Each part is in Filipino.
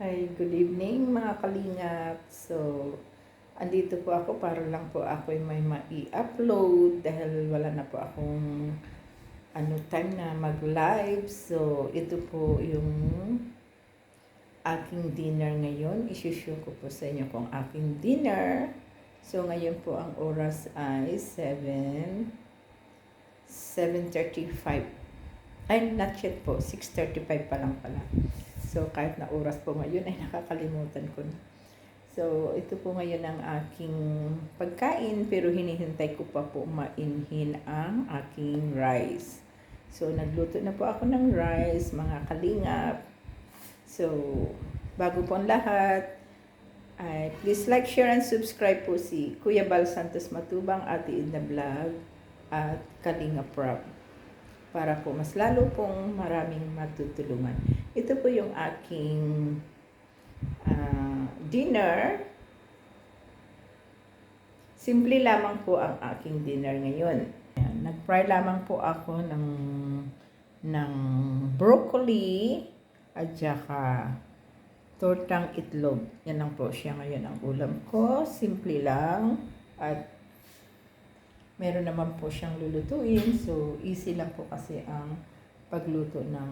Hi, good evening mga kalingap. So, andito po ako para lang po ako may mai-upload dahil wala na po akong ano time na mag-live. So, ito po yung aking dinner ngayon. Isushow ko po sa inyo kung aking dinner. So, ngayon po ang oras ay 7 7.35 ay, not yet po. 6.35 pa lang pala. So, kahit na oras po ngayon, ay nakakalimutan ko na. So, ito po ngayon ang aking pagkain, pero hinihintay ko pa po mainhin ang aking rice. So, nagluto na po ako ng rice, mga kalingap. So, bago po ang lahat, ay please like, share, and subscribe po si Kuya Bal Santos Matubang, Ate Edna Vlog, at Kalinga Prab para po mas lalo pong maraming matutulungan. Ito po yung aking ah, dinner. Simple lamang po ang aking dinner ngayon. Nag-fry lamang po ako ng ng broccoli at saka tortang itlog. Yan lang po siya ngayon ang ulam ko. Simple lang at meron naman po siyang lulutuin. So, easy lang po kasi ang pagluto ng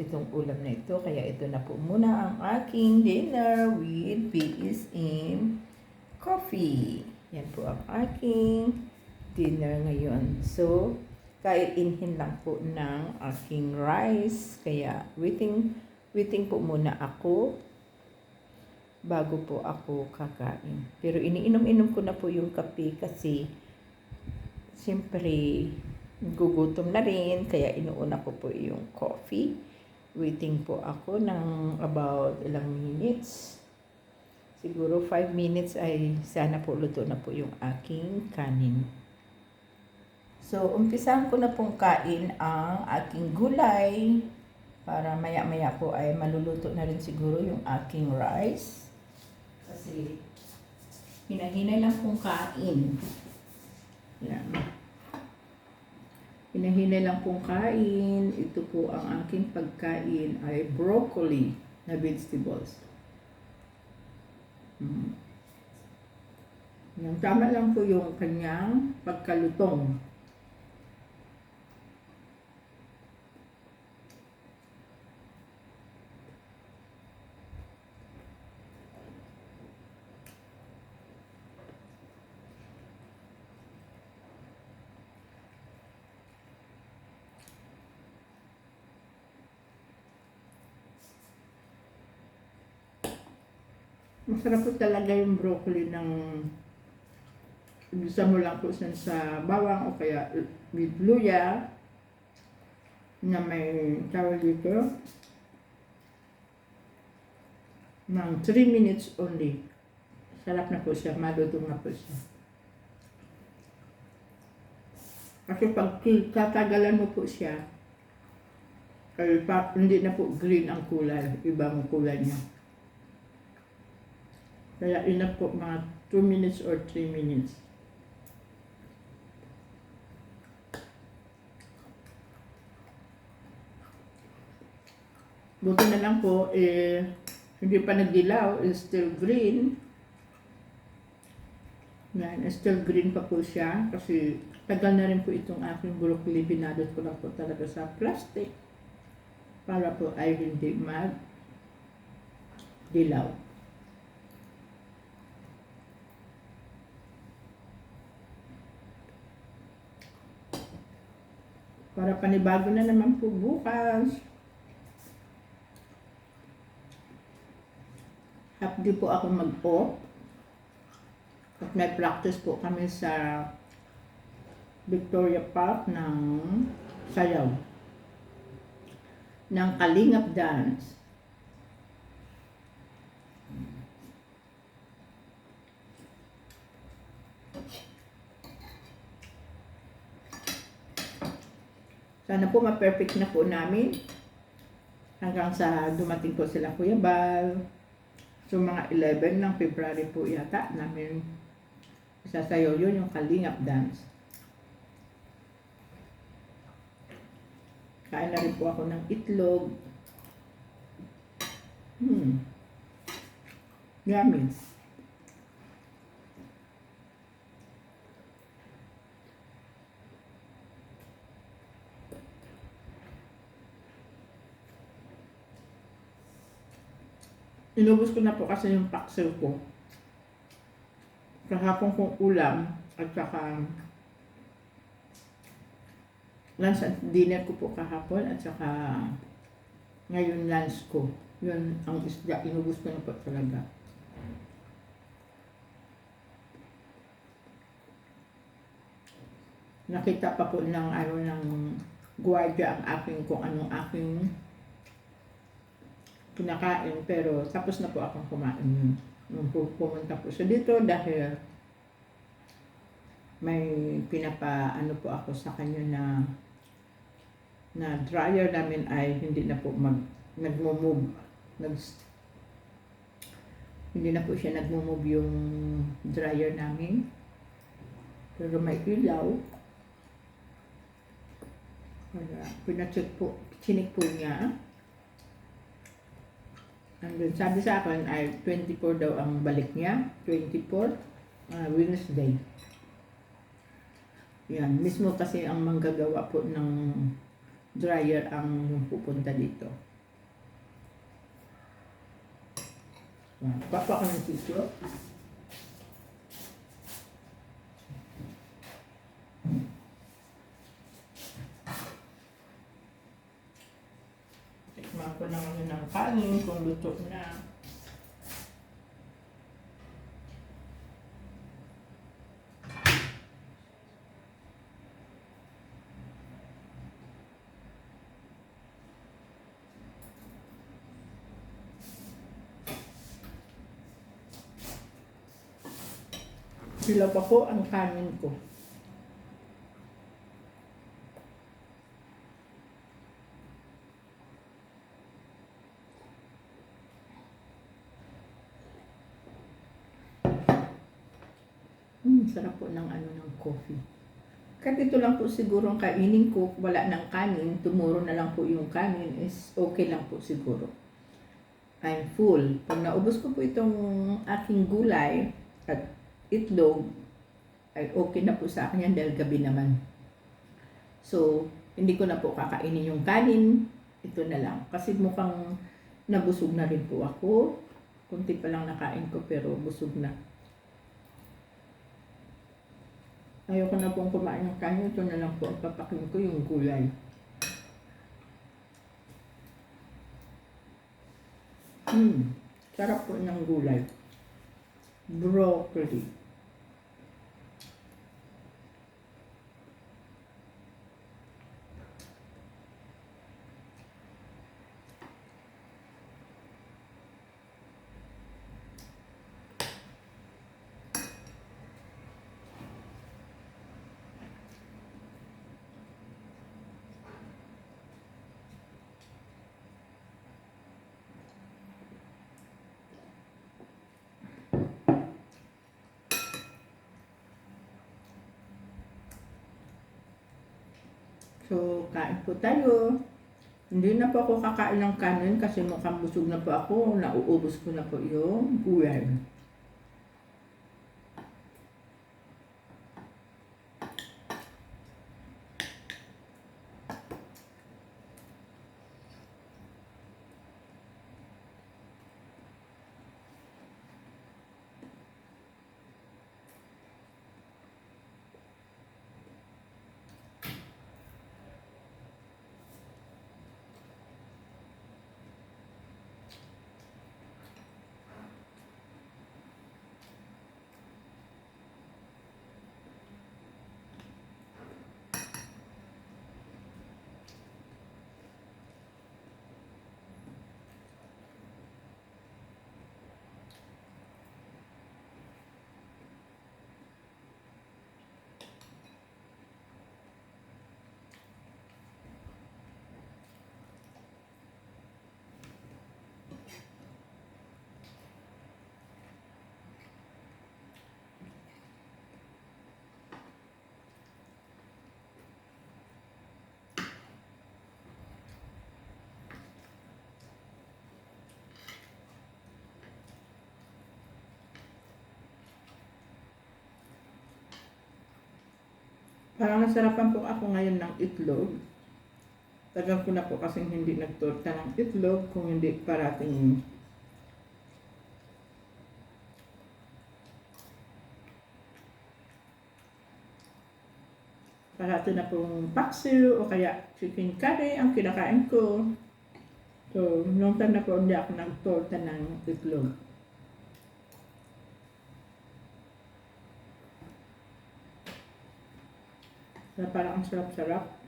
itong ulam na ito. Kaya ito na po muna ang aking dinner with PSM coffee. Yan po ang aking dinner ngayon. So, kainhin lang po ng aking rice. Kaya, waiting, waiting po muna ako bago po ako kakain. Pero iniinom-inom ko na po yung kape kasi siyempre gugutom na rin kaya inuuna ko po yung coffee. Waiting po ako ng about ilang minutes. Siguro 5 minutes ay sana po luto na po yung aking kanin. So umpisahan ko na pong kain ang aking gulay para maya maya po ay maluluto na rin siguro yung aking rice. Kasi hinahinay lang pong kain yan. Hinahinay lang pong kain. Ito po ang aking pagkain ay broccoli na vegetables. Mm. Yung tama lang po yung kanyang pagkalutong. Masarap po talaga yung broccoli ng Ibisa mo lang po sa bawang o kaya with luya na may tawag dito ng 3 minutes only. Sarap na po siya, malutong na po siya. Kasi pag tatagalan mo po siya, ay hindi na po green ang kulay, ibang kulay niya. Kaya enough po mga 2 minutes or 3 minutes. Buti na lang po, eh, hindi pa nagdilaw, is still green. Yan, still green pa po siya kasi tagal na rin po itong aking broccoli. Binadot ko lang po talaga sa plastic para po ay hindi mag dilaw. Para panibago na naman po bukas. Happy po ako mag-off. At may practice po kami sa Victoria Park ng sayaw. Ng Kalingap Dance. Sana po ma-perfect na po namin hanggang sa dumating po sila Kuya Bal. So mga 11 ng February po yata namin isasayaw yun yung Kalingap Dance. Kain na rin po ako ng itlog. Hmm. Yummy. Inubos ko na po kasi yung paksiw ko. Kahapon kong ulam at saka lunch at dinner ko po kahapon at saka ngayon lunch ko. Yun ang isda. Inubos ko na po talaga. Nakita pa po ng ano ng gwardiya ang aking kung anong aking kinakain pero tapos na po akong kumain. Nung pu- pumunta po siya dito dahil may pinapa ano po ako sa kanya na na dryer namin ay hindi na po mag nagmo-move nag hindi na po siya nagmo-move yung dryer namin. Pero may ilaw. Kaya pinacheck po chinik po niya Then, sabi sa akin ay 24 daw ang balik niya. 24 uh, Wednesday. Yan. Mismo kasi ang manggagawa po ng dryer ang pupunta dito. Yan. Papa ko. Tikman ko lang yun ng kanin kung luto. Sila pa po ang kanin ko. Hmm, sarap po ng ano ng coffee. Kahit ito lang po siguro ang kainin ko, wala ng kanin, tomorrow na lang po yung kanin, is okay lang po siguro. I'm full. Pag naubos ko po itong aking gulay at itlog, ay okay na po sa akin yan dahil gabi naman. So, hindi ko na po kakainin yung kanin, ito na lang. Kasi mukhang nabusog na rin po ako. Kunti pa lang nakain ko pero busog na. Ayoko na pong kumain ng kanin. Ito na lang po ang papakin ko yung gulay. Hmm. Sarap po ng gulay. Broccoli. So, kain po tayo. Hindi na po ako kakain ng kanin kasi mukhang busog na po ako. Nauubos ko na po yung gulay. Parang nasarapan po ako ngayon ng itlog. Tagal ko na po kasing hindi nagtorta ng itlog kung hindi parating parati na pong paksiw o kaya chicken curry ang kinakain ko. So, long time na po hindi ako nagtorta ng itlog. Kaya parang ang sarap-sarap.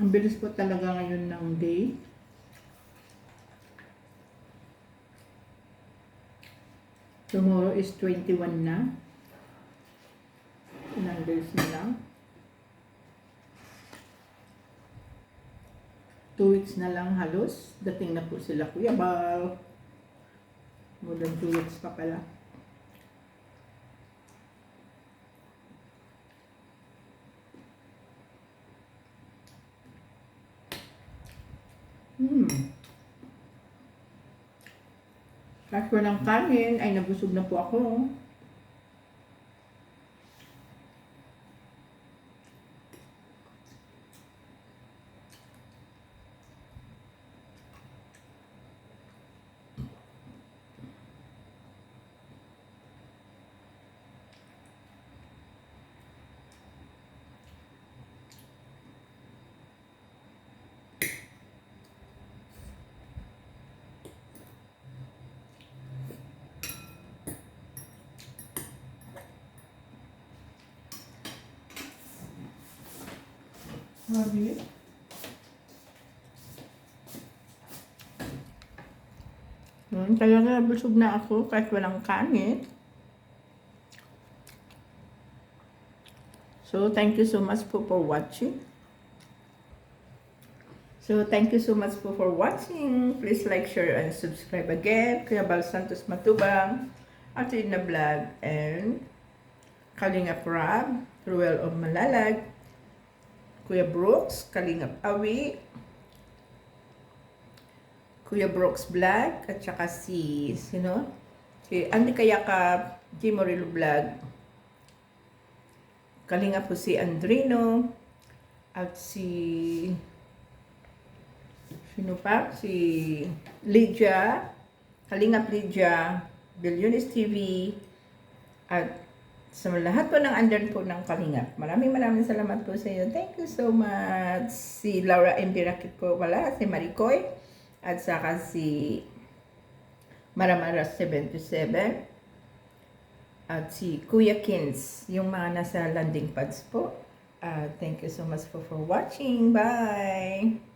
Ang bilis po talaga ngayon ng day. Tomorrow is 21 na. Ilang days na lang. Two weeks na lang halos. Dating na po sila Kuya Bal. More than weeks pa pala. Hmm. Kahit walang kanin, ay nabusog na po ako. Grabe. Hmm, talaga busog na ako kahit walang kanin. So, thank you so much po for watching. So, thank you so much po for watching. Please like, share, and subscribe again. Kuya Bal Santos Matubang, Ate na Vlog, and Kalinga Prab, Ruel of Malalag, Kuya Brooks, Kalingap Awi, Kuya Brooks Vlog, at saka si, sino? Si Andy Kayakap, G. Morillo Vlog, Kalinga po si Andrino, At si... Sino pa? Si Lydia. Kalingap Lydia. Billionis TV. At sa lahat po ng andyan po ng Kalingap. Maraming maraming salamat po sa iyo. Thank you so much. Si Laura M. Birakit po pala. Si Maricoy. At saka si Maramara 77 at si Kuya Kins, yung mga nasa landing pads po. Uh, thank you so much for, for watching. Bye!